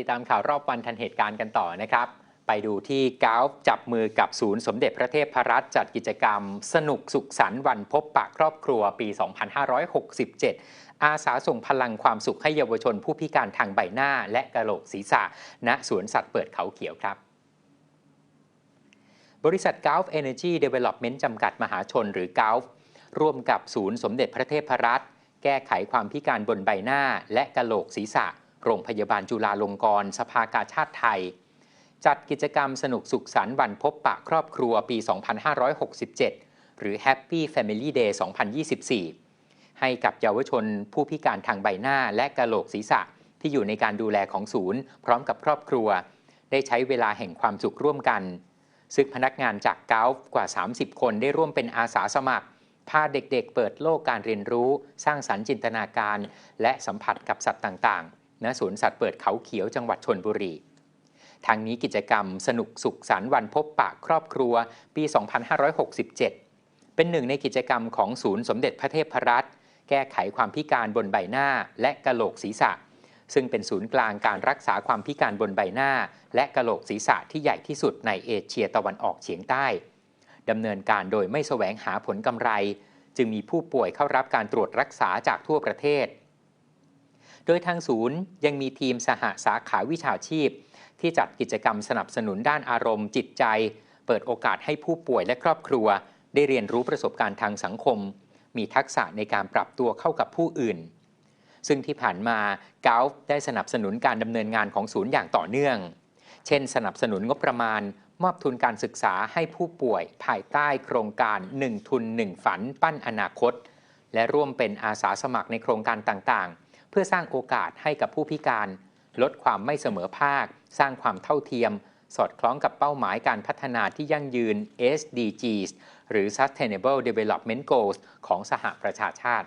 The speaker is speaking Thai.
ติดตามข่าวรอบวันทันเหตุการณ์กันต่อนะครับ ไปดูที่กาฟจับมือกับศูนย์สมเด็จพระเทพรัตน์จัดกิจกรรม สนุกสุขสันต์วันพบปะครอบครัวปี 2567 อาสาส่งพลังความสุขให้เยาวชนผู้พิการทางใบหน้าและกระโหลกศีรษะ ณสวนสัตว์เปิดเขาเขียวครับบริษัท Gulf Energy Development จำกัดมหาชนหรือ Gulf ร่วมกับศูนย์สมเด็จพระเทพรัตน์แก้ไขความพิการบนใบหน้าและกะโหลกศีรษะ โรงพยาบาลจุฬาลงกรณ์สภากาชาติไทย จัดกิจกรรมสนุกสุขสันต์วันพบปะครอบครัวปี 2567 หรือ Happy Family Day 2024 ให้กับเยาวชนผู้พิการทางใบหน้าและกะโหลกศีรษะที่อยู่ในการดูแลของศูนย์ พร้อมกับครอบครัว ได้ใช้เวลาแห่งความสุขร่วมกัน ซึ่งพนักงานจากเกาฟกว่า 30 คนได้ร่วมเป็นอาสาสมัครพาเด็กๆเปิดโลกการเรียนรู้ สร้างสรรค์จินตนาการ และสัมผัสกับสัตว์ต่างๆ ณสวนสัตว์เปิดเขาเขียวจังหวัดชนบุรี ทางนี้กิจกรรมสนุกสุขสันต์วันพบปะครอบครัวปี 2567 เป็นหนึ่งในกิจกรรมของศูนย์สมเด็จพระเทพรัตน์แก้ไขความพิการบนใบหน้าและกะโหลกศีรษะ ซึ่งเป็นศูนย์กลางการรักษาความพิการบนใบหน้า และกะโหลกศีรษะที่ใหญ่ที่สุดในเอเชียตะวันออกเฉียงใต้ดำเนินการโดยไม่แสวงหาผลกำไร จึงมีผู้ป่วยเข้ารับการตรวจรักษาจากทั่วประเทศ ดยทางศูนย์ยังมีทีมสหสาขาวิชาชีพ ที่จัดกิจกรรมสนับสนุนด้านอารมณ์จิตใจ เปิดโอกาสให้ผู้ป่วยและครอบครัว ได้เรียนรู้ประสบการณ์ทางสังคม มีทักษะในการปรับตัวเข้ากับผู้อื่น ซึ่งที่ผ่านมาเกาฟได้สนับสนุนการดำเนินงานของศูนย์อย่างต่อเนื่อง เช่น สนับสนุนงบประมาณ มอบทุนการศึกษาให้ผู้ป่วย ภายใต้โครงการ 1 ทุน 1 ฝัน ปั้นอนาคต และร่วมเป็นอาสาสมัครในโครงการต่างๆ เพื่อสร้างโอกาสให้กับผู้พิการ ลดความไม่เสมอภาค สร้างความเท่าเทียม สอดคล้องกับเป้าหมายการพัฒนาที่ยั่งยืน SDGs หรือ Sustainable Development Goals ของสหประชาชาติ